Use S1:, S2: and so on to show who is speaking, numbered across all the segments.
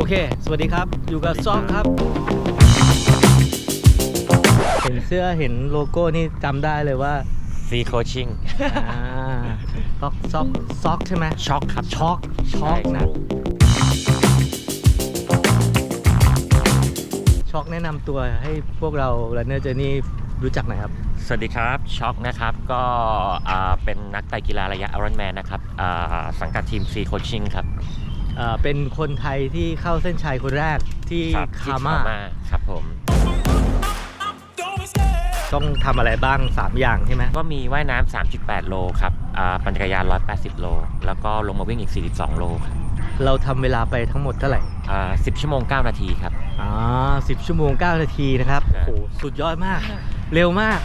S1: โอเค สวัสดีครับ อยู่กับซอกครับ เห็นเสื้อเห็นโลโก้นี่จำได้เลยว่า
S2: ฟรีโคชชิ่ง
S1: อ่าซอกซอกซอกใช่ไหม
S2: ช็อกครับ
S1: ช็อกช็อกนะช็อกแนะนำตัวให้พวกเรา Runner Journey รู้จักหน่อยครับ
S2: สวัสดีครับช็อกนะครับก็อ่าเป็นนักไต่กีฬาระยะ Ironman นะครับอ่าสังกัดทีมฟรีโคชชิ่งครับ
S1: อ่า เป็นคนไทยที่เข้าเส้นชัยคนแรกที่
S2: ครับที่
S1: คาม่า
S2: ครับผม
S1: ต้องทำอะไรบ้าง 3 อย่างใช่ไหม
S2: ก็มีว่ายน้ำ3.8 โลครับอ่าปั่นจักรยาน 180 โล แล้วก็ลงมาวิ่งอีก 42 โลครับ
S1: เราทำเวลาไปทั้งหมดเท่าไหร่
S2: อ่า10 ชั่วโมง 9 นาทีครับ
S1: อ่าสิบชั่วโมง 9 นาทีนะครับ
S2: ครั
S1: โอ้
S2: บ
S1: โหสุดยอดมาก เร็วมาก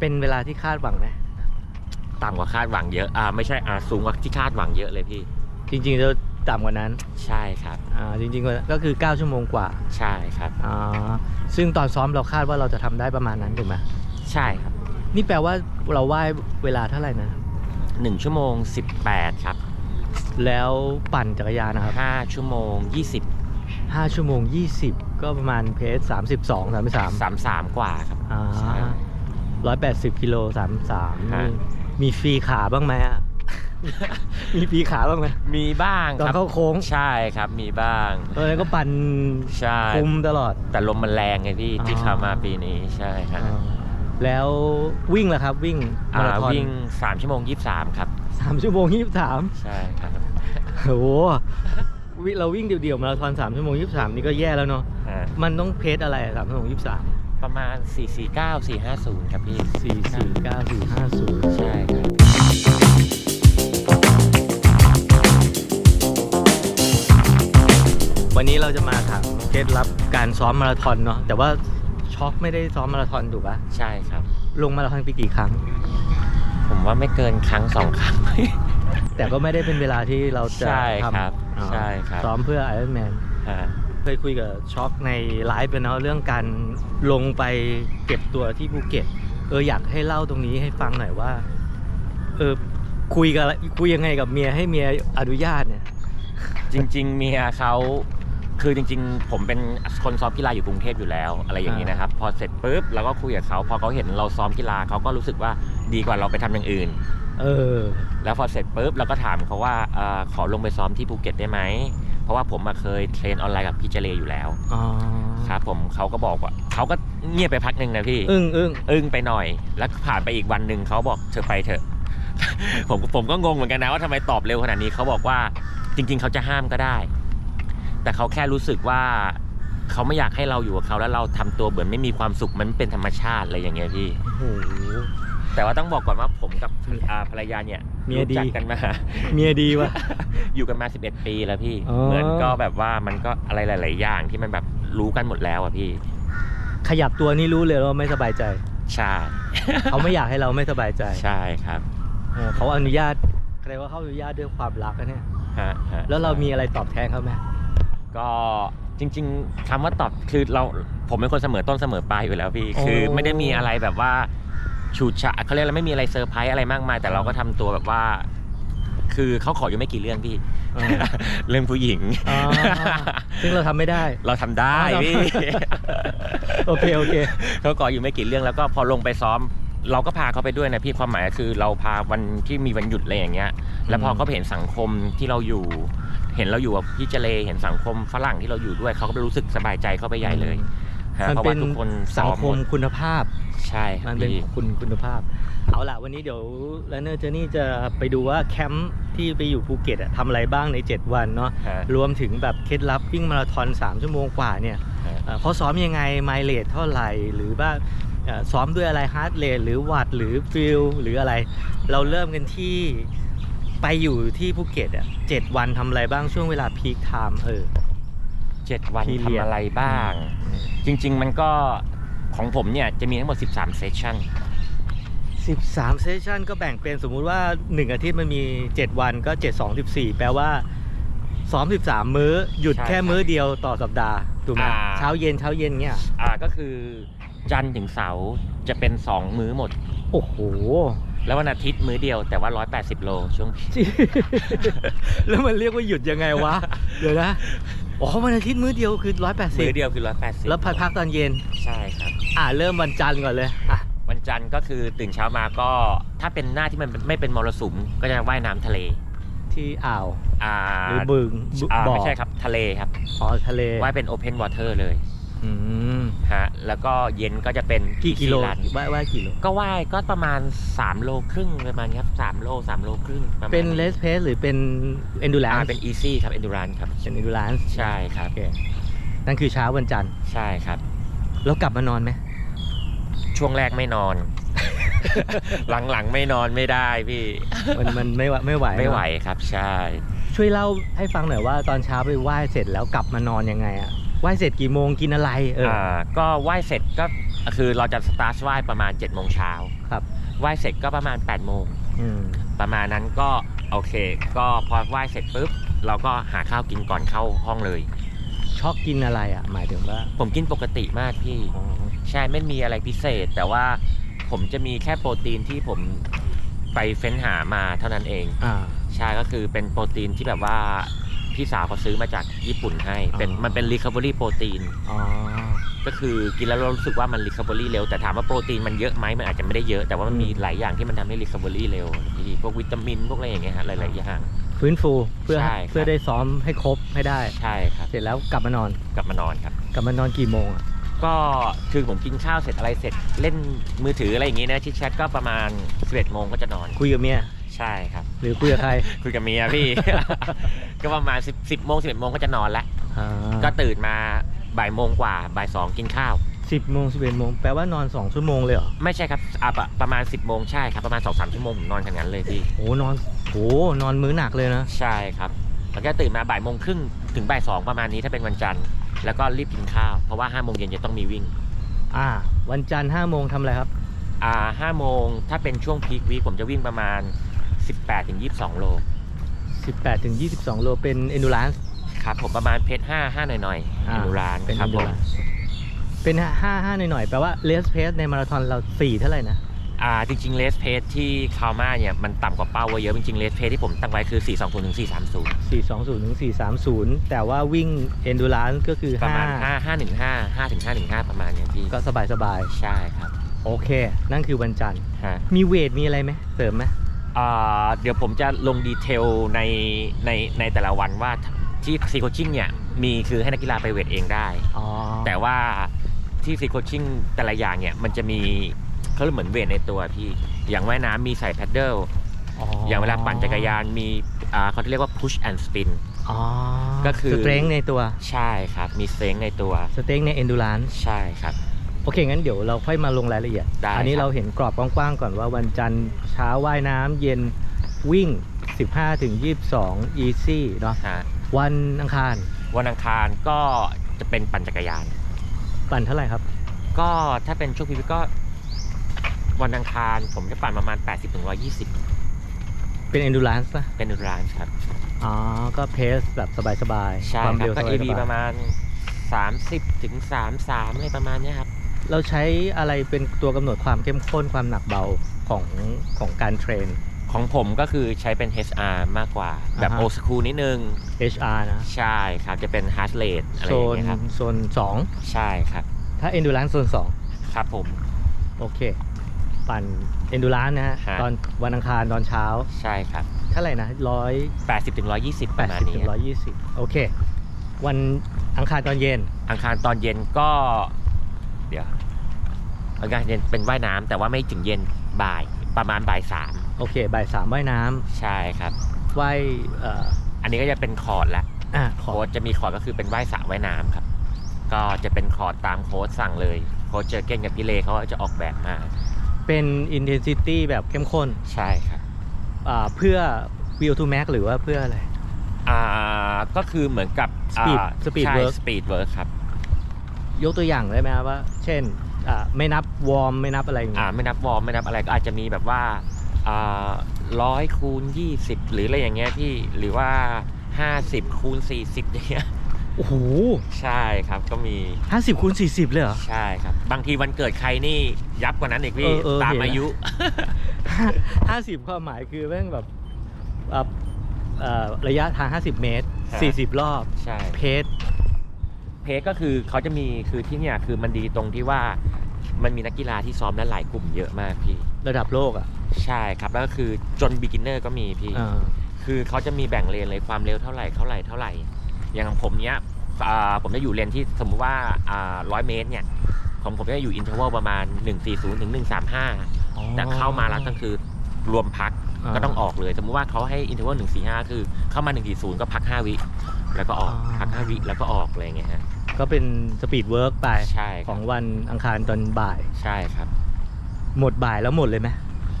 S1: เป็นเวลาที่คาดหวังไหม
S2: ต่ำกว่าคาดหวังเยอะอ่าไม่ใช่อ่าสูงกว่าที่คาดหวังเยอะเลยพี่
S1: จริงๆจะต่ำกว่านั้น
S2: ใช่ครับ
S1: อ่าจริงๆก็คือ 9 ชั่วโมงกว่า
S2: ใช่ครับ
S1: อ่าซึ่งตอนซ้อมเราคาดว่าเราจะทำได้ประมาณนั้นถูกไหม
S2: ใช่ครับ
S1: นี่แปลว่าเราว่ายเวลาเท่าไหร่นะ
S2: 1ชั่วโมง 18 ครับ
S1: แล้วปั่นจักรยานนะครับ
S2: 5 ชั่วโมง 20
S1: 5ชั่วโมง 20 ก็ประมาณเพส32 33
S2: 33 กว่าครับ
S1: อ่า
S2: ใช่
S1: 180กิโล33
S2: ฮะ
S1: นี่ มีฟรีขาบ้างไหมอะ มีฟรีขาบ้างไหม
S2: มีบ้าง
S1: ตอน
S2: ครับ
S1: เข้าโค้ง
S2: ใช่ครับมีบ้าง
S1: ตอนนั้นก็ปั่น
S2: ใช่
S1: คุมตลอด
S2: แต่ลมมันแรงไงพี่ที่
S1: อ๋อ
S2: เข้ามาปีนี้ใช่ครับ
S1: อ่าแล้ววิ่งล่ะครับวิ่งมา
S2: อ่า
S1: ราธอน
S2: วิ่ง3ชั่วโมง 23 ครับ
S1: สามชั่วโมงยี่สิบสาม
S2: ใช่ครับ
S1: โอ้โหวิเราวิ่งเดี่ยวๆมาราธอนสามชั่วโมงยี่สิบสามนี่ก็แย่แล้วเนาะ
S2: ฮะ
S1: มันต้องเพจอะไรสามชั่วโมงยี่สิบสาม
S2: ประมาณ 449 450 ครับพี่
S1: สี่สี่เก้าสี่ห้าศูนย์
S2: ใช่ครับ
S1: วันนี้เราจะมาถามเคล็ดลับการซ้อมมาราธอนเนาะแต่ว่าช็อกไม่ได้ซ้อมมาราธอนถูกปะ
S2: ใช่ครับ
S1: ลงมาราธอนไปกี่ครั้ง
S2: ผมว่าไม่เกินครั้งสองครั้ง
S1: แต่ก็ไม่ได้เป็นเวลาที่เราจะ
S2: ใช่
S1: ท
S2: ครับำ
S1: อ่า
S2: ใช่ครับ
S1: ซ้อมเพื่อไอรอนแมน
S2: ฮะ
S1: เคยคุยกับช็อกในไลฟ์ไปเนาะเรื่องการลงไปเก็บตัวที่ภูเก็ต เอออยากให้เล่าตรงนี้ให้ฟังหน่อยว่า เออคุยกับคุยยังไงกับเมียให้เมียอนุญาตเนี่ย
S2: จริง ๆ เมียเขาคือจริง ๆ ผมเป็นคนซ้อมกีฬาอยู่กรุงเทพอยู่แล้ว อะไรอย่างนี้นะครับ พอเสร็จปุ๊บเราก็คุยกับเขาพอเขาเห็นเราซ้อมกีฬาเขาก็รู้สึกว่าดีกว่าเราไปทำอย่างอื่น
S1: เออ
S2: แล้วพอเสร็จปุ๊บเราก็ถามเขาว่าเออขอลงไปซ้อมที่ภูเก็ตได้ไหม เพราะว่าผมมาเคยเทรนออนไลน์กับพี่เจเลอยู่แล้ว
S1: อ๋อ
S2: ครับผมเขาก็บอกว่าเขาก็เงียบไปพักหนึ่งนะพี่
S1: อึ้งอึ้ง
S2: อึ้งไปหน่อย แล้วผ่านไปอีกวันหนึ่งเขาบอกเธอไปเถอะ ผมผมก็งงเหมือนกันนะว่าทำไมตอบเร็วขนาดนี้เขาบอกว่าจริง ๆ เขาจะห้ามก็ได้ แต่เขาแค่รู้สึกว่าเขาไม่อยากให้เราอยู่กับเขาแล้วเราทำตัวเหมือนไม่มีความสุขมันเป็นธรรมชาติอะไรอย่างเงี้ยพี่
S1: โอ้โห
S2: แต่ว่าต้องบอกก่อนว่าผมกับอ่าภรรยาเนี่ย
S1: เมียดี
S2: รู้จักกันมา
S1: เมียดีวะ
S2: อยู่กันมา 11 ปีแล้วพี่
S1: อ๋อ
S2: เหมือนก็แบบว่ามันก็อะไรหลาย ๆ อย่างที่มันแบบรู้กันหมดแล้วอะพี่
S1: ขยับตัวนี่รู้เลยว่าไม่สบายใจ
S2: ใช่
S1: เขาไม่อยากให้เราไม่สบายใจ
S2: ใช่ครับ
S1: เออเขาอนุญาตแสดงว่าเขาอนุญาตด้วยความรักนะเนี่ย
S2: ฮะฮะ
S1: แล้วเรามีอะไรตอบแทนเขาไหม
S2: ก็จริงๆคำว่าตอบคือเราผมเป็นคนเสมอต้นเสมอปลายอยู่แล้วพี่ คือไม่ได้มีอะไรแบบว่า ฉูดฉะเขาเรียกอะไรไม่มีอะไรเซอร์ไพรส์อะไรมากมาย แต่เราก็ทำตัวแบบว่า คือเขาขออยู่ไม่กี่เรื่องพี่
S1: เออ
S2: เรื่องผู้หญิง
S1: อ๋อซึ่งเราทำไม่ได้
S2: เราทำได้
S1: อ๋อ
S2: พี่
S1: โอเคโอเค
S2: เขาก่ออยู่ไม่กี่เรื่องแล้วก็พอลงไปซ้อม เราก็พาเขาไปด้วยนะพี่ความหมายก็คือเราพาวันที่มีวันหยุดอะไรอย่างเงี้ย แล้วพอเขาเห็นสังคมที่เราอยู่ เห็นเราอยู่กับพี่เจเลเห็นสังคมฝรั่งที่เราอยู่ด้วยเขาก็รู้สึกสบายใจเข้าไปใหญ่เลย ฮะ
S1: มัน
S2: เพราะ
S1: เป็
S2: ว่านทุกคน
S1: สั
S2: ซ้
S1: ง
S2: อม
S1: ค
S2: หม
S1: ม
S2: ด
S1: คุณภาพ
S2: ใช่ครั
S1: มั
S2: บ
S1: นเป็น
S2: พี่
S1: คุณคุณภาพ เอาล่ะ วันนี้เดี๋ยวแลนเนอร์เจอนี่จะไปดูว่าแคมป์ที่ไปอยู่ภูเก็ตอะทำอะไรบ้างใน 7 วันเนาะ
S2: ฮะ
S1: รวมถึงแบบเคล็ดลับวิ่งมาราธอน 3 ชั่วโมงกว่าเนี่ย
S2: ฮะ
S1: เอ่อเขาซ้อมยังไงไมล์เลทเท่าไหร่ หรือว่าเอ่อซ้อมด้วยอะไรฮาร์ดเรทหรือวัตต์หรือฟิลหรืออะไร เราเริ่มกันที่ไปอยู่ที่ภูเก็ตอะเจ็ดวันทำอะไรบ้างช่วงเวลาพีคไทม์เออ
S2: เจ็ดวัน
S1: Period
S2: ทำอะไรบ้าง จริง ๆ มันก็ของผมเนี่ย จะมีทั้งหมด 13 เซสชั่น
S1: 13เซสชันก็แบ่งเป็นสมมุติว่า 1 อาทิตย์มันมี 7 วันก็ 7 2 14 แปลว่าซ้อม13 มื้อ หยุด
S2: ใช่
S1: แค่
S2: ครับ
S1: มื้อเดียวต่อสัปดาห์ถูกไหม
S2: อ่า
S1: เช้าเย็นเช้าเย็นเงี้ย
S2: อ่าก็คือจันทร์ถึงเสาร์จะเป็น 2 มื้อหมด
S1: โอ้โห
S2: แล้ววันอาทิตย์มื้อเดียวแต่ว่า 180 โลช่วง
S1: แล้วมันเรียกว่าหยุดยังไงวะ เดี๋ยวนะ อ๋อวันอาทิตย์มื้อเดียวคือร้อยแปดสิ
S2: มื้
S1: บ
S2: อเดียวคือ180
S1: แล้วพักพักตอนเย็น
S2: ใช่ครับ
S1: อ่าเริ่มวันจันทร์ก่อนเลยอะ
S2: วันจันทร์ก็คือตื่นเช้ามาก็ถ้าเป็นหน้าที่มันไม่เป็นมรสุมก็จะว่ายน้ำทะเล
S1: ที่อ่าว
S2: อ่า
S1: หรือบึงบึ
S2: อ่า
S1: บ่อ
S2: ไม่ใช่ครับทะเลครับ
S1: อ๋อทะเล
S2: ว่ายเป็น Open Water เลย
S1: อืม
S2: ฮะแล้วก็เย็นก็จะเป็น
S1: กี่กิโล
S2: ซีรัน
S1: ว่ายว่ายกี่โล
S2: ก็ว่ายก็ประมาณ 3 โลครึ่งประมาณนี้ครับ3โล3โลครึ่งประมาณ
S1: เป็นเลสเพสหรือเป็นเอนดูแลน
S2: อ่า
S1: ซ์
S2: เป็น Easy ครับ Endurance ครับ
S1: เป็นเอนดูแลนซ์
S2: ใช่ครับ
S1: โอเคนั่นคือเช้าวันจันทร์
S2: ใช่ครับ
S1: แล้วกลับมานอนไหม
S2: ช่วงแรกไม่นอน หลังๆไม่นอนไม่ได้พี่
S1: มันมันไม่ไหวไม่ไหว
S2: ไม่ไหว
S1: เนอะ
S2: ครับใช่
S1: ช่วยเล่าให้ฟังหน่อยว่าตอนเช้าไปไหว้เสร็จแล้วกลับมานอนยังไงอะ ไหว้เสร็จกี่โมงกินอะไรเออ
S2: อ่าก็ไหว้เสร็จก็คือเราจะสตาร์ทไหว้ประมาณ7จ็ดโมงเช้า
S1: ครับ
S2: ไหว้เสร็จก็ประมาณ8ปดโมง
S1: อืม
S2: ประมาณนั้นก็โอเค ก็พอไหว้เสร็จปุ๊บเราก็หาข้าวกินก่อนเข้าห้องเลย
S1: ชอบกินอะไรอะ หมายถึงว่า
S2: ผมกินปกติมากพี่
S1: อ๋อ
S2: ใช่ไม่มีอะไรพิเศษ แต่ว่าผมจะมีแค่โปรตีนที่ผมไปเฟ้นหามาเท่านั้นเอง
S1: อ่า
S2: ใช่ก็คือเป็นโปรตีนที่แบบว่า พี่สาวเขาซื้อมาจากญี่ปุ่นให้ เป็น
S1: อ๋อ
S2: มันเป็น recovery โปรตีน
S1: อ๋อ
S2: ก็คือกินแล้วเรารู้สึกว่ามัน recovery เร็ว แต่ถามว่าโปรตีนมันเยอะไหมมันอาจจะไม่ได้เยอะ แต่ว่ามันมีหลายอย่างที่มันทำให้ recovery เร็วพี่พวกวิตามิน พวกอะไรอย่างเงี้ยฮะ หลาย ๆ อย่าง
S1: ฟื้นฟูเพื่อ
S2: ใช่ครับ
S1: เพื่อได้ซ้อมให้ครบให้ได้
S2: ใช่ครับ
S1: เสร็จแล้วกลับมานอน
S2: กลับมานอนครับ
S1: กลับมานอนกี่โมงอะ
S2: ก็คือผมกินข้าวเสร็จอะไรเสร็จ เล่นมือถืออะไรอย่างงี้นะ ชิดแชทก็ประมาณ11โมงก็จะนอน
S1: คุยกับเมีย
S2: ใช่ครับ
S1: หรือคุยกับใคร
S2: คุยกับเมียพี่ ก็ประมาณ10 10โมง11โมงก็จะนอนแล้ว
S1: อ่า
S2: ก็ตื่นมาบ่ายโมงกว่าบ่ายสองกินข้าว
S1: สิบโมงสิบเอ็ดโมงแปลว่านอนสองชั่วโมงเลยเหรอ
S2: ไม่ใช่ครับอะประประมาณ10โมงใช่ครับประมาณ2-3ชั่วโมงผมนอนกันนั้นเลยพี่
S1: โอ้นอนโอ้นอนมื้อหนักเลยนะ
S2: ใช่ครับแล้วก็ตื่นมาบ่ายโมงครึ่งถึงบ่ายสองประมาณนี้ถ้าเป็นวันจันทร์แล้วก็รีบกินข้าวเพราะว่า5้าโมงเย็นจะต้องมีวิ่ง
S1: อ่า วันจันทร์ห้าโมงทำอะไรครับ
S2: อ่าห้าโมงถ้าเป็นช่วงพีควีคผมจะวิ่งประมาณ 18ถึง22 โล
S1: 18ถึง22 โลเป็น endurance
S2: ครับผมประมาณเพชรห้าห้าหน่อยๆ
S1: อ่า
S2: อนุราน
S1: เป็น
S2: ครับผม
S1: endurance เป็นห้าห้าหน่อยๆ แปลว่า race pace ในมาราธอนเราสี่เท่าไหร่นะ
S2: อ่าจริงๆเลสเพสที่คาวมาเนี่ยมันต่ำกว่าเป้าไว้เยอะ จริงๆเลสเพสที่ผมตั้งไว้คือ 420ถึง430
S1: 420ถึง430 แต่ว่าวิ่ง endurance ก็คือ
S2: ประมาณ
S1: 5
S2: 5 5 1 5 5ถึง5 1 5 ประมาณเนี้ยพี่
S1: ก็สบายสบาย
S2: ใช่ครับ
S1: ๆโอเค นั่นคือวันจันทร์
S2: ฮะ
S1: มีเวทมีอะไรไหมเสริมไหม
S2: อ่า เดี๋ยวผมจะลงดีเทลในในในแต่ละวันว่าที่ซีโคชิ่งเนี่ยมีคือให้นักกีฬาไปเวทเองได้
S1: อ๋อ
S2: แต่ว่าที่ซีโคชิ่งแต่ละอย่างเนี่ยมันจะมีเขาเรียกเหมือนเวทในตัวพี่ อย่างว่ายน้ำมีใส่แพดเดิลอย่างเวลาปั่นจักรยานมีอ่าเขาเรียกว่า push and spin
S1: อ๋อ
S2: ก็คือ
S1: สเตรงในตัว
S2: ใช่ครับ มีเซ้งในตัว
S1: สเตรงใน endurance
S2: ใช่ครับ
S1: โอเค งั้นเดี๋ยวเราค่อยมาลงรายละเอียด
S2: ได้
S1: อันี้
S2: ครับ
S1: เราเห็นกรอบกว้างๆก่อนว่าวันจันทร์เช้าว่ายน้ำเย็นวิ่ง 15ถึง22 easy เนาะ
S2: ฮะ
S1: วันอังคาร
S2: วันอังคารก็จะเป็นปั่นจักรยาน
S1: ปั่นเท่าไหร่ครับ
S2: ก็ถ้าเป็นช่วงพีคก็ วันอังคารผมจะปั่นประมาณ 80ถึง120
S1: เป็น endurance ป่ะ
S2: เป็นนูรานครับ
S1: อ๋อ ก็เพสแบบสบายๆ
S2: ใช่
S1: ความ
S2: ครับ
S1: เร็ว
S2: ก็
S1: ส
S2: AB
S1: บาย
S2: ประมาณ 30ถึง33อะไรประมาณเนี้ยครับ
S1: ๆ เราใช้อะไรเป็นตัวกำหนดความเข้มข้นความหนักเบาของของการเทรน
S2: ของผมก็คือใช้เป็น HR มากกว่า แบบ
S1: อ่าฮะ
S2: โอสคูนิดนึง
S1: HR นะ
S2: ใช่ครับ จะเป็น heart rate อะไร
S1: โซ
S2: อย่าง
S1: น
S2: เงี้ยครับ
S1: โซน
S2: ใช่ครับ
S1: 2ถ้า endurance โซน
S2: ครับผม
S1: 2โอเค ปั่น endurance นะฮะ
S2: ฮะ
S1: ตอนวันอังคารตอนเช้า
S2: ใช่ครับ
S1: เท่าไหร่นะร้อย
S2: 80ถึง120ประมาณ
S1: 80
S2: นี้
S1: ถึง
S2: ครับ
S1: 120โอเค วันอังคารตอนเย็น
S2: อังคารตอนเย็นก็ เดี๋ยวอังคารเย็นเป็นว่ายน้ำแต่ว่าไม่ถึงเย็นบ่ายประมาณบ่ายสาม
S1: โอเคบ่ายสามว่ายน้
S2: ใช่ครับำ
S1: ว่ายเอ่อ
S2: อันนี้ก็จะเป็นคอร์ดละ
S1: อะขอ
S2: โค้ดจะมีคอร์ดก็คือเป็นว่ายสระว่ายน้ำครับ ก็จะเป็นคอร์ดตามโค้ดสั่งเลยโค้ดเจอเก้นกับพี่เลเขาจะออกแบบมา
S1: เป็น intensity แบบเข้มข้น
S2: ใช่ครับ
S1: อ่าเพื่อ wheel to max หรือว่าเพื่ออะไร
S2: อ่าก็คือเหมือนกับ
S1: Speed
S2: อ่า
S1: Speed
S2: ใช่
S1: work
S2: speed work ครับ
S1: ยกตัวอย่างได้ไหมครับว่า เช่นอ่าไม่นับวอร์มไม่นับอะไรอย่าง
S2: อ่า
S1: เงี้ย
S2: ไม่นับวอร์มไม่นับอะไรก็อาจจะมีแบบว่าอ่าร้อยคูณ20หรืออะไรอย่างเงี้ยพี่หรือว่า50คูณ40อย่างเงี้ย
S1: โอ้โห
S2: ใช่ครับก็มี
S1: ห้าสิบคูณสี่สิบเลยเหรอ
S2: ใช่ครับ บางทีวันเกิดใครนี่ยับกว่านั้นอีกพี่
S1: เออเออ
S2: ตาม
S1: เห็น
S2: อายุ
S1: ห้าสิบความหมายคือแม่งแบบเอ่อเอ่อระยะทาง 50 เมตร
S2: ฮะ
S1: 40 รอบ
S2: ใช่
S1: เพจ
S2: เพจก็คือเขาจะมีคือที่เนี่ยคือมันดีตรงที่ว่ามันมีนักกีฬาที่ซ้อมได้หลายกลุ่มเยอะมากพี่
S1: ระดับโลกอะ
S2: ใช่ครับแล้วก็คือจน beginner ก็มีพี่
S1: อ่า
S2: คือเขาจะมีแบ่งเลนเลยความเร็วเท่าไหร่เท่าไหร่เท่าไหร่ อย่างของผมเนี้ยอ่าผมจะอยู่เลนที่สมมุติว่าอ่าร้อยเมตรเนี่ยของผมจะอยู่อินเทอร์วัลประมาณ 140ถึง135แต่เข้ามาแล้วก็คือรวมพัก
S1: อ่า
S2: ก็ต้องออกเลย สมมุติว่าเขาให้อินเทอร์วัล145คือ เข้ามา140ก็พัก5วิ แล้วก็ออก
S1: อ่า
S2: พัก5วิแล้วก็ออกอะไรอย่างเงี้ยฮะ
S1: ก็เป็นสปีดเวิร์กไป
S2: ใช่ค
S1: ข
S2: รั
S1: อบงวันอังคารตอนบ่าย
S2: ใช่ครับ
S1: หมดบ่ายแล้วหมดเลยไหม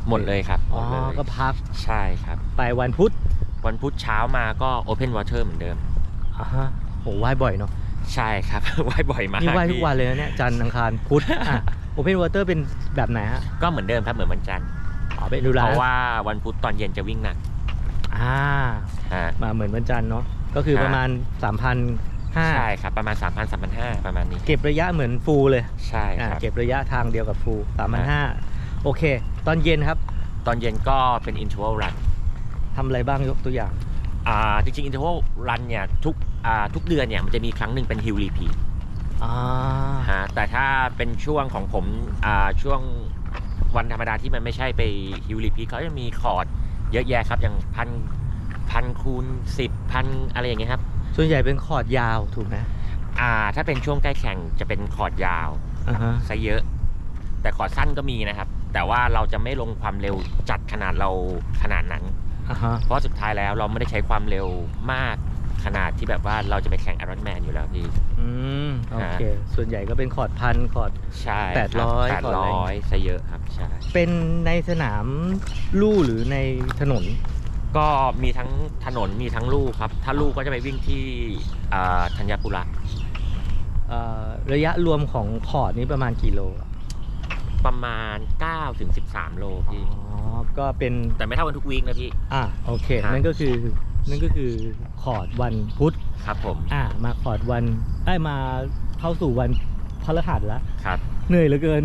S2: หมดเลยครับห
S1: อ๋
S2: ม
S1: อ
S2: ดเลย
S1: ก็พัก
S2: ใช่ครับ
S1: ไปวันพุธ
S2: วันพุธเช้ามาก็ Open Water เหมือนเดิม
S1: อ่าฮะโหว่ายบ่อยเนาะ
S2: ใช่ครับว่ายบ่อยมาก
S1: นี่ว่ายทุก
S2: พี่
S1: วันเลยนะเนี่ยจันทร์อังคารพุธอะโอเพนวอเตอร์เป็นแบบไหนฮะ
S2: ก็เหมือนเดิมครับเหมือนวันจันทร์
S1: อ๋อเป็นดูแล
S2: เพราะว่าวันพุธตอนเย็นจะวิ่งหนัก
S1: อ่า
S2: ฮะ
S1: มาเหมือนวันจันทร์เนาะก็คือ
S2: ฮะ
S1: ประมาณ3,500
S2: ใช่ครับประมาณ 3 0 0 0 3,500ประมาณนี้
S1: เก็บระยะเหมือนฟูลเลย
S2: ใช่
S1: อ่า
S2: ครับ
S1: เก็บระยะทางเดียวกับฟูล3,500โอเค ตอนเย็นครับ
S2: ตอนเย็นก็เป็น interval run
S1: ทำอะไรบ้างยกตัวอย่าง
S2: อ่าจริงๆ interval run เนี่ยทุกอ่าทุกเดือนเนี่ยมันจะมีครั้งหนึ่งเป็น hill repeat
S1: อ่า
S2: ฮะแต่ถ้าเป็นช่วงของผมอ่าช่วง วันธรรมดาที่มันไม่ใช่ไป hill repeat เขาจะมีคอร์ดเยอะแยะครับ อย่างพันพันคูณสิบพันอะไรอย่างเงี้ยครับ
S1: ส่วนใหญ่เป็นคอร์ดยาวถูกไหม
S2: อ่า ถ้าเป็นช่วงใกล้แข่งจะเป็นคอร์ดยาว
S1: อ่าฮะ
S2: ซะเยอะ แต่คอร์ดสั้นก็มีนะครับ แต่ว่าเราจะไม่ลงความเร็วจัดขนาดเราขนาดนั้น
S1: อ่าฮะ
S2: เพราะสุดท้ายแล้วเราไม่ได้ใช้ความเร็วมาก ขนาดที่แบบว่าเราจะไปแข่ง Iron Man อยู่แล้วพี่
S1: อืมโอเค ส่วนใหญ่ก็เป็นคอร์ดพันคอร์ด
S2: ใช่
S1: แปดร้อย
S2: แปด
S1: ก่อน
S2: ร้
S1: เล
S2: อย
S1: ย
S2: ซะเยอะครับใช่
S1: เป็นในสนามลู่หรือในถนน
S2: ก็มีทั้งถนนมีทั้งลูกครับ ถ้าลูกก็จะไปวิ่งที่อ่าธัญปุระ
S1: เอ่อระยะรวมของคอร์ดนี้ประมาณกี่โลอะ
S2: ประมาณ9ถึง13 โล
S1: อ๋
S2: พี่
S1: อก็เป็น
S2: แต่ไม่เท่ากันทุกวีคนะพี่
S1: อะโอเค
S2: ครับ
S1: นั่นก็คือ นั่นก็คือคอร์ดวันพุธ
S2: ครับผม
S1: อะมาคอร์ดวันไอ้ยมาเข้าสู่วันพฤหัสแล้ว
S2: ครับ
S1: เหนื่อยเหลือเกิน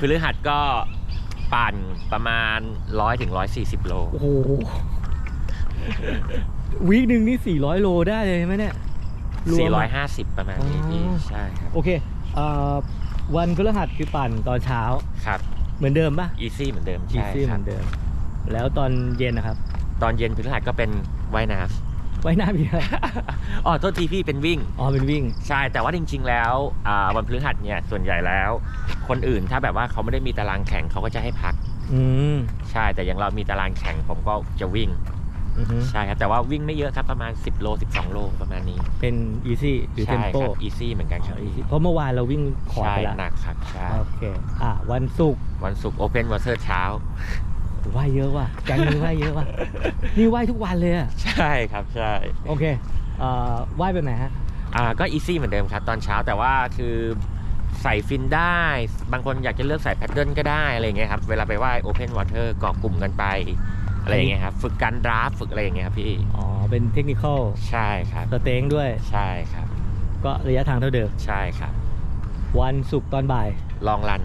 S2: พฤหัสก็ปั่นประมาณ 100ถึง140 โล
S1: โอ้โหวีคหนึ่งนี่ 400 โลได้เลยใช่ไหมเนี่ยรวมอะ
S2: 450 ประมาณนี้พี่
S1: อ๋อ
S2: ใช่ครับ
S1: โอเคเอ่อวันพฤหัสคือปั่นตอนเช้า
S2: ครับ
S1: เหมือนเดิมป่ะ
S2: อีซี่เหมือนเดิม
S1: อี
S2: ใช่
S1: ซี่
S2: ค
S1: เห
S2: รั
S1: มื
S2: บ
S1: อนเดิม แล้วตอนเย็นนะครับ
S2: ตอนเย็นพฤหัสก็เป็นว่ายน้
S1: ไว้หน้าพี่อะไรำ
S2: อ๋อโทษทีพี่เป็นวิ่ง
S1: อ๋อเป็นวิ่ง
S2: ใช่ แต่ว่าจริงๆ แล้วอ่าวันพฤหัสเนี่ยส่วนใหญ่แล้ว คนอื่นถ้าแบบว่าเขาไม่ได้มีตารางแข่งเขาก็จะให้พัก
S1: อืม
S2: ใช่ แต่อย่างเรามีตารางแข่งผมก็จะวิ่ง
S1: อือฮึ
S2: ใช่ครับ แต่ว่าวิ่งไม่เยอะครับประมาณ 10 โล 12 โลประมาณนี้
S1: เป็นอีซี่หรือเท
S2: ใช่
S1: ม
S2: ค
S1: โป
S2: รับอีซี่เหมือนกันครับพี่
S1: เพราะเมื่อวานเราวิ่งคอร์ด
S2: ใช่
S1: ไปแล้ว
S2: หนักครับใช่
S1: โอเค อะวันศุกร์
S2: วันศุกร์โอเพนวอเตอร์เช้า
S1: ว่ายเยอะว่ะแก๊งนี้ว่ายเยอะว่ะนี่ว่ายทุกวันเลยอะ
S2: ใช่ครับใช่
S1: โอเคเอ่อว่ายแบบไหนฮะ
S2: อ่าก็อีซี่เหมือนเดิมครับ ตอนเช้าแต่ว่าคือใส่ฟินได้ บางคนอยากจะเลือกใส่แพดเดิลก็ได้อะไรอย่างเงี้ยครับเวลาไปว่ายโอเพนวอเตอร์เกาะกลุ่มกันไปอะไรอย่างเงี้ยครับฝึกการดราฟต์ฝึกอะไรอย่างเงี้ยครับพี่
S1: อ๋อ เป็นเทคนิคอล
S2: ใช่ครับ
S1: สเต็งด้วย
S2: ใช่ครับ
S1: ก็ระยะทางเท่าเดิม
S2: ใช่ครับ
S1: วันศุกร์ตอนบ่าย
S2: ลองรัน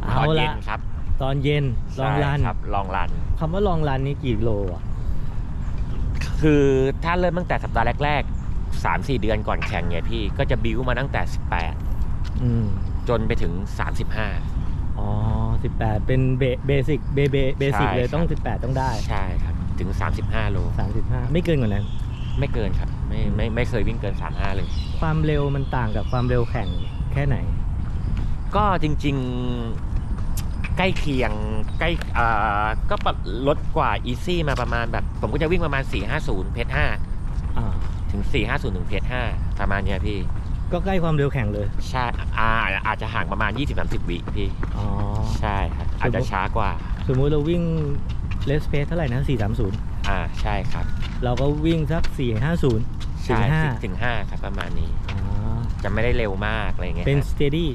S1: เอา
S2: ตอนเย็
S1: ละ
S2: นครับ
S1: ตอนเย็นลองรัน
S2: ใช่ครับลองรัน
S1: คำว่าลองรันนี่กี่โลอะ
S2: คือถ้าเริ่มตั้งแต่สัปดาห์แรกๆ 3-4 เดือนก่อนแข่งเนี่ยพี่ก็จะบิวมาตั้งแต่
S1: อืม
S2: 18 จนไปถึง 35
S1: อ๋อสิบแปดเป็นเบเบสิกเบเบเบสิก
S2: ใช่
S1: เลย
S2: ครับ
S1: ต้องสิบแปดต้องได้
S2: ใช่ครับ ถึง 35 โล
S1: สามสิบห้าไม่เกินกว่านั้น
S2: ไม่เกินครับ ไม่ไม่ไม่เคยวิ่งเกิน 35 เลย
S1: ความเร็วมันต่างกับความเร็วแข่งแค่ไหน
S2: ก็จริง ๆ ใกล้เคียงใกล้อ่าก็ปรับลดกว่า Easy มาประมาณแบบ ผมก็จะวิ่งประมาณ 450 เพจ
S1: อ่า
S2: 5ถึง 450ถึงเพจ5ประมาณเนี้ยพี่
S1: ก็ใกล้ความเร็วแข่งเลย
S2: ใช่อ่าอาจจะห่างประมาณ 20-30 วิพี่
S1: อ๋อ
S2: ใช่ครับ อาจจะช้ากว่า
S1: สมมุติเราวิ่งเลสเพสเท่าไหร่นะสี่สามศูนย์
S2: อ่าใช่ครับ
S1: เราก็วิ่งสักสี่ห้าศูนย์
S2: ใช่
S1: ถึงห้า
S2: ถึง5ครับประมาณนี้
S1: อ๋อ
S2: จะไม่ได้เร็วมากอะไรอย่างเงี้ย
S1: เป็น
S2: ครับ
S1: สเตดี้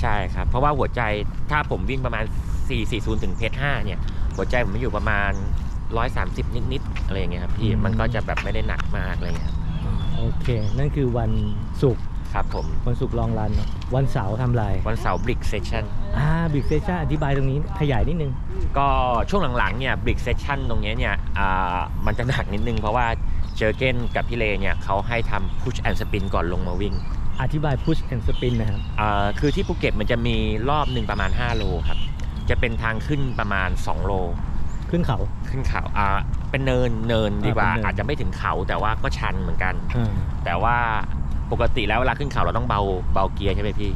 S2: ใช่ครับ เพราะว่าหัวใจถ้าผมวิ่งประมาณ 440ถึงเพจ5เนี่ย หัวใจผมอยู่ประมาณ 130 นิดๆอะไรอย่างเงี้ยครับพี่มันก็จะแบบไม่ได้หนักมากอะไรอย่างเงี้ยครับ
S1: โอเค นั่นคือวันศุกร์
S2: ครับผม
S1: วันศุกร์ลองรัน วันเสาร์ทำอะไร
S2: วันเสาร์บริกเซสชั่น
S1: อ่าบิ๊กเซชั่นอธิบายตรงนี้ขยายนิดนึง
S2: ก็ช่วงหลังๆเนี่ยบริกเซสชั่นตรงเนี้ยเนี่ยอ่ามันจะหนักนิดนึง เพราะว่าเจอเกนกับพี่เลเนี่ยเขาให้ทำ push and spin ก่อนลงมาวิ่ง
S1: อธิบาย push and spin นะครับ
S2: อ่าคือที่ภูเก็ตมันจะมีรอบหนึ่งประมาณ 5 โลครับ จะเป็นทางขึ้นประมาณ 2 โล
S1: ขึ้นเขา
S2: ขึ้นเขาอ่าเป็นเนินเนินดีกว่า
S1: อ่าเป็นเนิน
S2: อาจจะไม่ถึงเขาแต่ว่าก็ชันเหมือนกัน
S1: อ่า
S2: แต่ว่าปกติแล้วเวลาขึ้นเขาเราต้องเบาเบาเกียร์ใช่ไหมพี่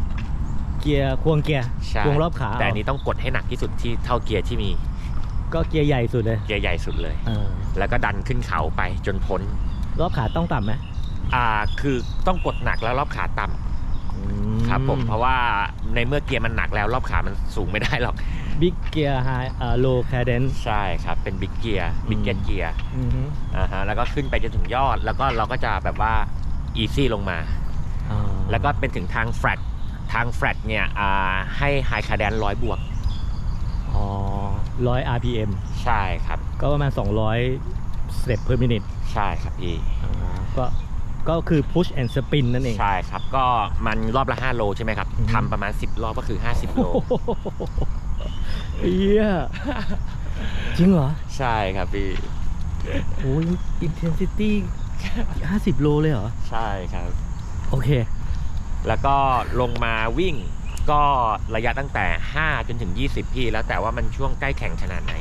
S1: เกียร์ควงเกียร์
S2: ใช่
S1: ควงรอบขา
S2: แต่อันนี้ต้องกดให้หนักที่สุดที่เท่าเกียร์ที่มี
S1: ก็เกียร์ใหญ่สุดเลย
S2: เกียร์ใหญ่สุดเลย
S1: อ่า
S2: แล้วก็ดันขึ้นเขาไปจนพ้น
S1: รอบขาต้องต่ำไหม
S2: อ่าคือต้องกดหนักแล้วรอบขาต่ำ ครับผมเพราะว่าในเมื่อเกียร์มันหนักแล้วรอบขามันสูงไม่ได้หรอก
S1: บิ๊กเกียร์ไฮอ่าโลคาเดน
S2: ใช่ครับเป็นบิ๊กเกียร์บิ๊กเกียร์เกียร์
S1: อือฮึ
S2: อ่าฮะแล้วก็ขึ้นไปจนถึงยอด แล้วก็เราก็จะแบบว่าอีซี่ลงมา
S1: อ่า
S2: แล้วก็เป็นถึงทางแฟลตทางแฟลตเนี่ยอ่าให้ไฮคาแดนร้อยบวก
S1: อ๋อร้อย RPM
S2: ใช่ครับ
S1: ก็ประมาณ 200 step per minute
S2: ใช่ครับพี่
S1: อ่าก็ก็คือ push and spin นั่นเอง
S2: ใช่ครับ ก็มันรอบละ 5 โลใช่ไหมครับ
S1: อือฮึ
S2: ทำประมาณ 10 รอบก็คือ 50 โล
S1: โอ้โหเฮียจริงเหรอ
S2: ใช่ครับพี่
S1: โอ้ย intensity 50โลเลยเหรอ
S2: ใช่ครับ
S1: โอเค
S2: แล้วก็ลงมาวิ่งก็ระยะตั้งแต่ 5 จนถึง 20 พี่แล้วแต่ว่ามันช่วงใกล้แข่งขนาดไหน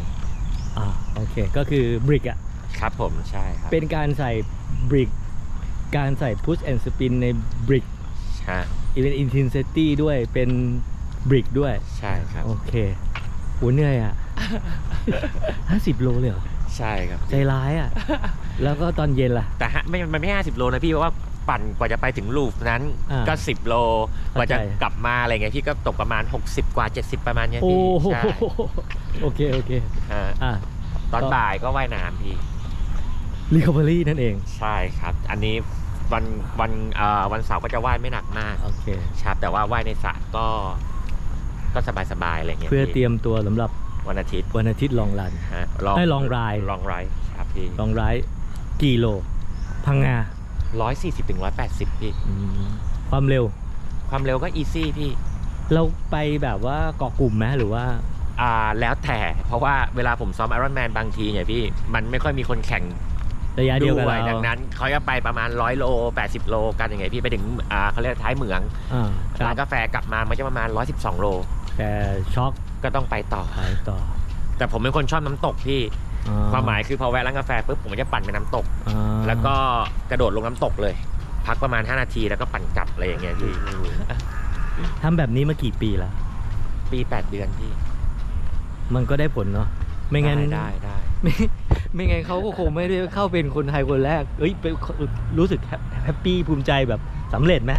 S1: อ่าโอเค ก็คือ brick อะ
S2: ครับผมใช่ครับ
S1: เป็นการใส่ brick การใส่ push and spin ใน brick
S2: ฮะ
S1: เป็น intensity ด้วยเป็น brick ด้วย
S2: ใช่ครับ
S1: โอเคโหเหนื่อยอะ50โลเลยเหรอ
S2: ใช่ครับ
S1: ใจร้ายอะ แล้วก็ตอนเย็นล่ะ
S2: แต่ฮะไม่มันไม่50โลนะพี่เพราะว่าปั่นกว่าจะไปถึงลูฟนั้น
S1: อ่า
S2: ก็10โลกว่าจะ
S1: เข้าใจ
S2: กลับมาอะไรเงี้ยพี่ก็ตกประมาณ 60 กว่า 70 ประมาณเนี้ย
S1: โอ้
S2: พี่
S1: โห
S2: ใช่
S1: โอเค โอเค
S2: ฮะ
S1: อะ
S2: ตอน
S1: ก็
S2: บ่ายก็ว่ายน้ำพี่
S1: recovery นั่นเอง
S2: ใช่ครับ อันนี้วันวันเอ่อวันเสาร์ก็จะว่ายไม่หนักมาก
S1: โอเค
S2: ครับแต่ว่าว่ายในสระก็ ก็สบายสบายๆอะไรเงี้ย
S1: เพื่อ
S2: พี่
S1: เตรียมตัวสำหรับ
S2: วันอาทิตย์
S1: วันอาทิตย์ลองรัน
S2: ฮะ
S1: ให้ลองราย
S2: ลองไรครับพี่
S1: ลองร้ายกี่โล พังงา
S2: ร้อยสี่สิบถึงร้อยแปดสิบพี่
S1: อืมความเร็ว
S2: ความเร็วก็อีซี่พี่
S1: เราไปแบบว่าเกาะกลุ่มไหมหรือว่า
S2: อ่าแล้วแต่เพราะว่าเวลาผมซ้อมไอรอนแมนบางทีเนี่ยพี่ มันไม่ค่อยมีคนแข่ง
S1: ระยะเดียวกับ
S2: ด้วย
S1: เรา
S2: ดังนั้นเขาจะไปประมาณร้อยโลแปดสิบโลกันยังไงพี่ไปถึงอ่าเขาเรียกท้ายเหมือง
S1: อ่าค
S2: ร้า
S1: รับ
S2: นกาแฟกลับมามันจะประมาณร้อยสิบสองโล
S1: แต่ช็อก
S2: ก็ต้องไปต่อ
S1: ไปต่อ
S2: แต่ผมเป็นคนชอบน้ำตกพี่
S1: อ่
S2: ความหมายคือพอแวะร้านกาแฟปุ๊บผมจะปั่นไปน้ำตก
S1: อ่า
S2: แล้วก็กระโดดลงน้ำตกเลย พักประมาณ 5 นาทีแล้วก็ปั่นกลับอะไรอย่างเงี้ยพี่
S1: ทำแบบนี้มากี่ปีแล้ว
S2: ปี 8 เดือนพี่
S1: มันก็ได้ผลเนาะไม่งั้น
S2: ได้ได้
S1: ไม่ไม่งั้นเขาก็คงไม่ได้เข้าเป็นคนไทยคนแรก เอ้ยเป็นรู้สึกแฮปปี้ภูมิใจแบบสำเร็จไหม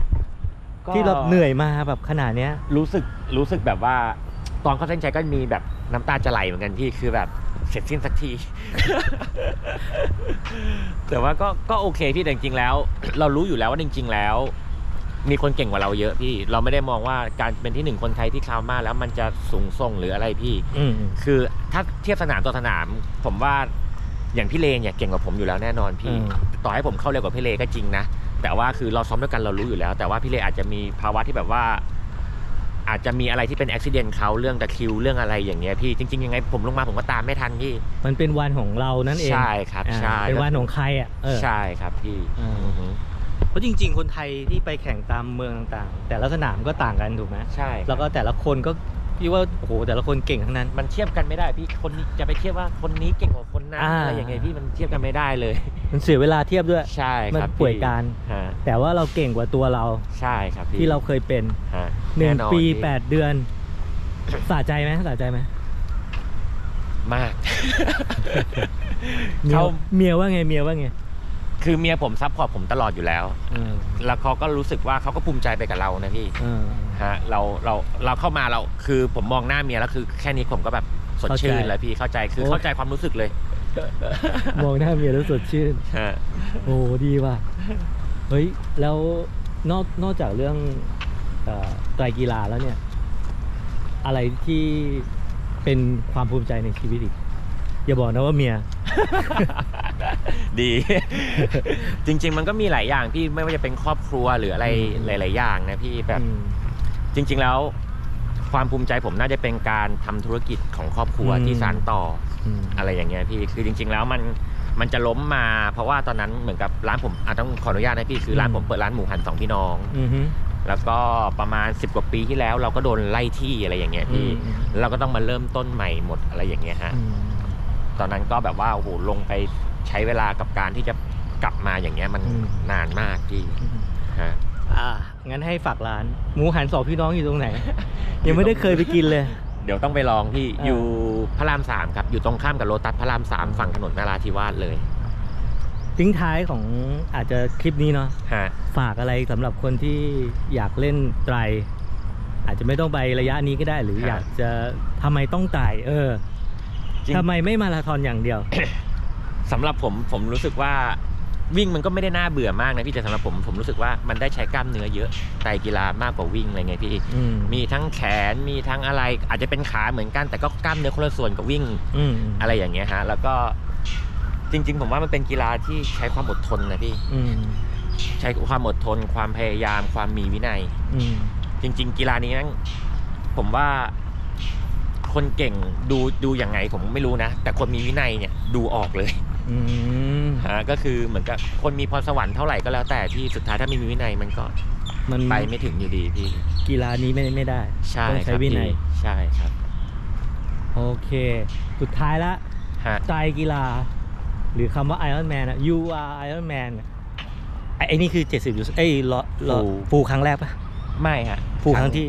S2: ก็
S1: ที่เราเหนื่อยมาแบบขนาดเนี้ย
S2: รู้สึกรู้สึกแบบว่าตอนเข้าเส้นชัยก็มีแบบน้ำตาจะไหลเหมือนกันพี่คือแบบเสร็จสิ้นสักที แต่ว่าก็ก็โอเคพี่แต่จริงๆแล้ว เรารู้อยู่แล้วว่าจริง ๆ แล้ว มีคนเก่งกว่าเราเยอะพี่ เราไม่ได้มองว่าการเป็นที่หนึ่งคนไทยที่คาวมาแล้วมันจะสูงส่งหรืออะไรพี่
S1: อืม
S2: คือถ้าเทียบสนามต่อสนาม ผมว่าอย่างพี่เลเนี่ยเก่งกว่าผมอยู่แล้วแน่นอนพี่
S1: อืม
S2: ต่อให้ผมเข้าเร็วกว่าพี่เลก็จริงนะ แต่ว่าคือเราซ้อมด้วยกันเรารู้อยู่แล้ว แต่ว่าพี่เลอาจจะมีภาวะที่แบบว่า อาจจะมีอะไรที่เป็นอุบิเหตุเขาเรื่องตะคริวเรื่องอะไรอย่างเงี้ยพี่จริงๆยังไงผมลงมาผมก็ตามไม่ทันพี่
S1: มันเป็นวันของเรานั่นเอง
S2: ใช่ครับ
S1: อ่า
S2: ใช่
S1: เป็นวันของใครอะเออ
S2: ใช่ครับพี่
S1: อ่า
S2: อือฮึ
S1: เพราะจริง ๆ คนไทยที่ไปแข่งตามเมืองต่างๆ แต่ละสนามก็ต่างกันถูกไหม
S2: ใช่
S1: แล้วก็แต่ละคนก็ พี่ว่าโอ้โหแต่ละคนเก่งทั้งนั้น
S2: มันเทียบกันไม่ได้พี่คนนี้จะไปเทียบว่าคนนี้เก่งกว่าคนนั้น
S1: อ่า
S2: อะไรอย่างเงี้ยพี่มันเทียบกันไม่ได้เลย
S1: มันเสียเวลาเทียบด้วย
S2: ใช่
S1: มัน
S2: ครับ
S1: ป่วย
S2: พี่
S1: การ
S2: ฮะ
S1: แต่ว่าเราเก่งกว่าตัวเรา
S2: ใช่ครับพี่
S1: ที่เราเคยเป็น
S2: ฮะ
S1: หนึ่ง
S2: แอ
S1: ปี
S2: พี่
S1: แปดเดือนสะใจไหมสะใจไหม
S2: มาก
S1: เมีย
S2: เขา
S1: เมียว่าไงเมียว่าไง
S2: คือเมียผมซัพพอร์ตผมตลอดอยู่แล้ว
S1: เออ
S2: แล้วเขาก็รู้สึกว่าเขาก็ภูมิใจไปกับเรานะพี่
S1: เออ
S2: ฮะเราเราเราเข้ามาเราคือผมมองหน้าเมียแล้วคือแค่นี้ผมก็แบบสดชื่น
S1: เข้าใจ
S2: แล้วพี่เข้าใจคือ
S1: โอ้
S2: เข้าใจความรู้สึกเลย
S1: มองหน้าเมียแล้วสดชื่น
S2: ฮะ
S1: โอ้ดีว่ะเฮ้ยแล้วนอกนอกจากเรื่องเอ่อไตรกีฬาแล้วเนี่ย อะไรที่เป็นความภูมิใจในชีวิตอีกอย่าบอกนะว่าเมีย
S2: ดี จริง ๆ มันก็มีหลายอย่างพี่ไม่ว่าจะเป็นครอบครัวหรืออะไร
S1: อืม
S2: หลาย ๆ อย่างนะพี่แบบ
S1: อืม
S2: จริง ๆ แล้วความภูมิใจผมน่าจะเป็นการทำธุรกิจของครอบครัว
S1: อืม
S2: ที่สานต่อ
S1: อืม
S2: อะไรอย่างเงี้ยพี่คือจริง ๆ แล้วมันมันจะล้มมา เพราะว่าตอนนั้นเหมือนกับร้านผมอาจต้องขออนุญาตนะพี่คือร้าน
S1: อืม
S2: ผมเปิดร้านหมูหันสองพี่น้อง
S1: อือฮึ
S2: แล้วก็ประมาณ 10 กว่าปีที่แล้ว เราก็โดนไล่ที่อะไรอย่างเงี้ยพี่
S1: อืม
S2: เราก็ต้องมาเริ่มต้นใหม่หมดอะไรอย่างเงี้ยฮะ
S1: อืม
S2: ตอนนั้นก็แบบว่าโอ้โหลงไปใช้เวลากับการที่จะกลับมาอย่างเงี้ยมัน
S1: อืม
S2: นานมากพี่
S1: อืม
S2: ฮะ
S1: อ่า งั้นให้ฝากร้าน หมูหันสองพี่น้องอยู่ตรงไหน ยังไม่ได้เคยไปกินเลย
S2: เดี๋ยวต้องไปลองพี่
S1: เออ
S2: อ
S1: อ
S2: ยู่พระรามสามครับ อยู่ตรงข้ามกับโลตัสพระรามสามฝั่งถนนนาราธิวาสเลย
S1: ทิ้งท้ายของอาจจะคลิปนี้เนาะ
S2: ฮะ
S1: ฝากอะไรสำหรับคนที่อยากเล่นไตร อาจจะไม่ต้องไประยะนี้ก็ได้ หรือ
S2: ครับ
S1: อยากจะทำไมต้องไตรเออ
S2: จริง
S1: ทำไมไม่มาราธอนอย่างเดียว
S2: สำหรับผมผมรู้สึกว่า วิ่งมันก็ไม่ได้น่าเบื่อมากนะพี่แต่สำหรับผมผมรู้สึกว่ามันได้ใช้กล้ามเนื้อเยอะไตรกีฬามากกว่าวิ่งอะไรเงี้ยพี่
S1: อืม
S2: มีทั้งแขนมีทั้งอะไร อาจจะเป็นขาเหมือนกันแต่ก็กล้ามเนื้อคนละส่วนกับวิ่ง
S1: อืม
S2: อะไรอย่างเงี้ยฮะ แล้วก็จริง ๆ ผมว่ามันเป็นกีฬาที่ใช้ความอดทนนะพี่
S1: อืม
S2: ใช้ความอดทน ความพยายาม ความมีวินัย
S1: อืม
S2: จริง ๆ กีฬานี้นั่งผมว่าคนเก่งดูดูอย่างไงผมไม่รู้นะ แต่คนมีวินัยเนี่ยดูออกเลย
S1: อืม
S2: ฮะก็คือเหมือนกับคนมีพรสวรรค์เท่าไหร่ก็แล้วแต่ที่สุดท้ายถ้าไม่มีวินัยมันก็
S1: มัน
S2: ไปไม่ถึงอยู่ดีพี่
S1: กีฬานี้ไม่ไม่ได้
S2: ใช่
S1: ต้อง
S2: ค
S1: ใช้
S2: รับ
S1: วิ
S2: พี่
S1: นัย
S2: ใช่ครับ
S1: โอเค สุดท้ายละ
S2: ฮะ
S1: ใจกีฬา หรือคำว่า Iron Man อะ you are Iron Man อะไอ้ไอ้นี่คือ 70อยู่เอ้ยรอรอฟูลครั้งแรกปะ
S2: ไม่ฮะ
S1: ฟูลครั้งที่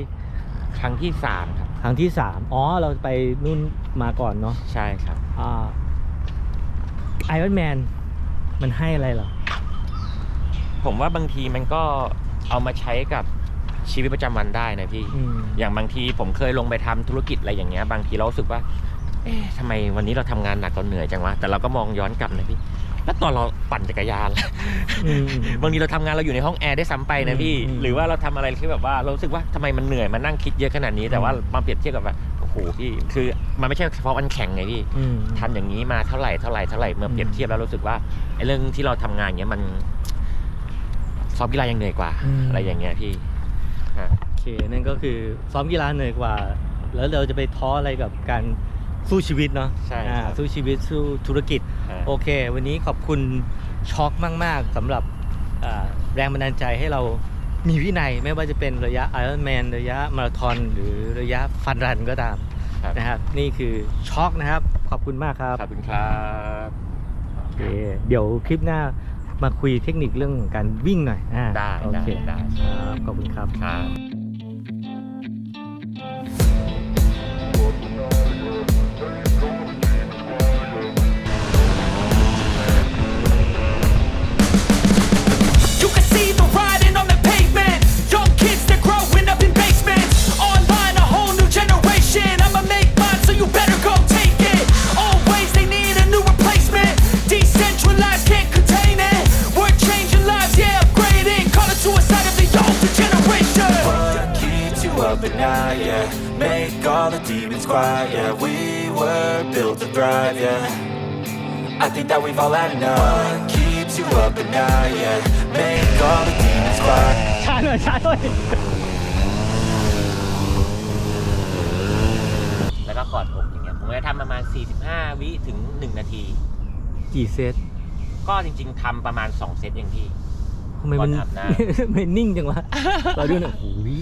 S2: ครั้งที่สามครับ
S1: ครั้งที่สามอ๋อ เราไปนู่นมาก่อนเนาะ
S2: ใช่ครับ
S1: อ่า Iron Man มันให้อะไรเหรอ
S2: ผมว่าบางทีมันก็เอามาใช้กับชีวิตประจำวันได้นะพี่
S1: อืม
S2: อย่างบางทีผมเคยลงไปทำธุรกิจอะไรอย่างเงี้ย บางทีเรารู้สึกว่า เอ๊ะทำไมวันนี้เราทำงานหนักเราเหนื่อยจังวะ แต่เราก็มองย้อนกลับนะพี่ แล้วตอนเราปั่นจักรยานล่ะ
S1: อืม
S2: บางทีเราทำงานเราอยู่ในห้องแอร์ได้วยซ้ำไปนะพี่
S1: อืม
S2: หรือว่าเราทำอะไรที่แบบว่าเรารู้สึกว่าทำไมมันเหนื่อยมานั่งคิดเยอะขนาดนี้แต่ว่ามาเปรียบเทียบกับว่าโอ้โหพี่คือมันไม่ใช่เฉพาะวันแข่งไงพี่
S1: อืม
S2: ทำอย่างนี้มาเท่าไหร่เท่าไหร่เท่าไหร่เมื่อเปรียบเทียบแล้วรู้สึกว่าไอ้เรื่องที่เราทำงานอย่างเงี้ยมันซ้อมกีฬายังเหนื่อยกว่า
S1: อืม
S2: อะไรอย่างเงี้ยพี่ฮะ
S1: โอเคนั่นก็คือซ้อมกีฬาเหนื่อยกว่า แล้วเราจะไปท้ออะไรกับการสู้ชีวิตเนาะ
S2: ใช่
S1: อ่า
S2: ครับ
S1: สู้ชีวิตสู้ธุรกิจ
S2: ฮะ
S1: โอเค วันนี้ขอบคุณช็อกมาก ๆสำหรับอ่าแรงบันดาลใจให้เรา มีวินัยไม่ว่าจะเป็นระยะ Ironman ระยะมาราธอนหรือระยะฟันรันก็ตาม
S2: ครับ
S1: นะครับ นี่คือช็อกนะครับ ขอบคุณมากครับ
S2: ขอบคุณครับ
S1: โอเคเดี๋ยวคลิปหน้ามาคุยเทคนิคเรื่องการวิ่งหน่อยอ่า
S2: ได้
S1: โอ
S2: ได้
S1: เค
S2: ได้
S1: ครับขอบคุณครับ
S2: ครับ
S3: demons quiet, yeah We were built to thrive, yeah I think that we've all had enough What keeps you up at night, yeah Make all the demons quiet
S1: ช้าหน่อยช้าหน่อย
S2: แล้วก็กอดอกอย่างเงี้ยผมจะทำประมาณ 45 วิถึง 1 นาที
S1: กี่เซต
S2: ก็จริง ๆทำประมาณ 2 เซตอย่างพี่
S1: ทำไมมัน
S2: ก่อนอาบน้
S1: ทำไมนิ่งจังวะเราดูหน่อยโอ้ย